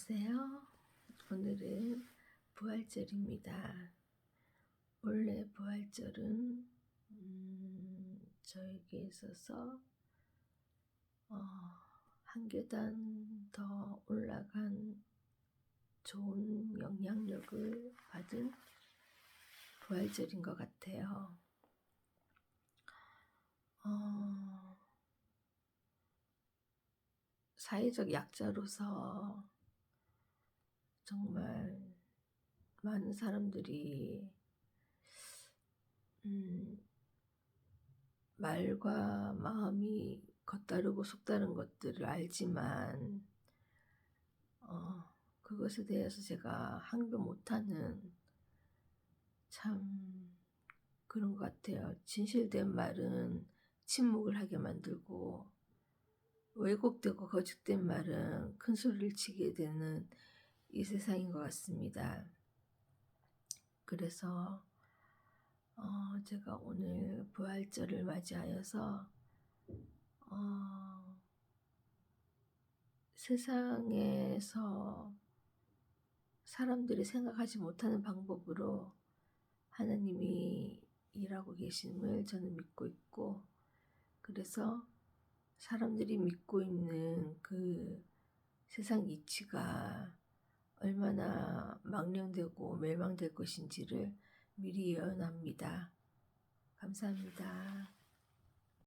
안녕하세요. 오늘은 부활절입니다. 원래 부활절은 음, 저에게 있어서 어, 한 계단 더 올라간 좋은 영향력을 받은 부활절인 것 같아요. 어, 사회적 약자로서 정말 많은 사람들이 음, 말과 마음이 겉다르고 속다른 것들을 알지만 어, 그것에 대해서 제가 항변 못하는 참 그런 것 같아요. 진실된 말은 침묵을 하게 만들고 왜곡되고 거짓된 말은 큰 소리를 치게 되는 이 세상인 것 같습니다. 그래서 어, 제가 오늘 부활절을 맞이하여서 어, 세상에서 사람들이 생각하지 못하는 방법으로 하나님이 일하고 계심을 저는 믿고 있고 그래서 사람들이 믿고 있는 그 세상 이치가 얼마나 망령되고 멸망될 것인지를 미리 예언합니다. 감사합니다.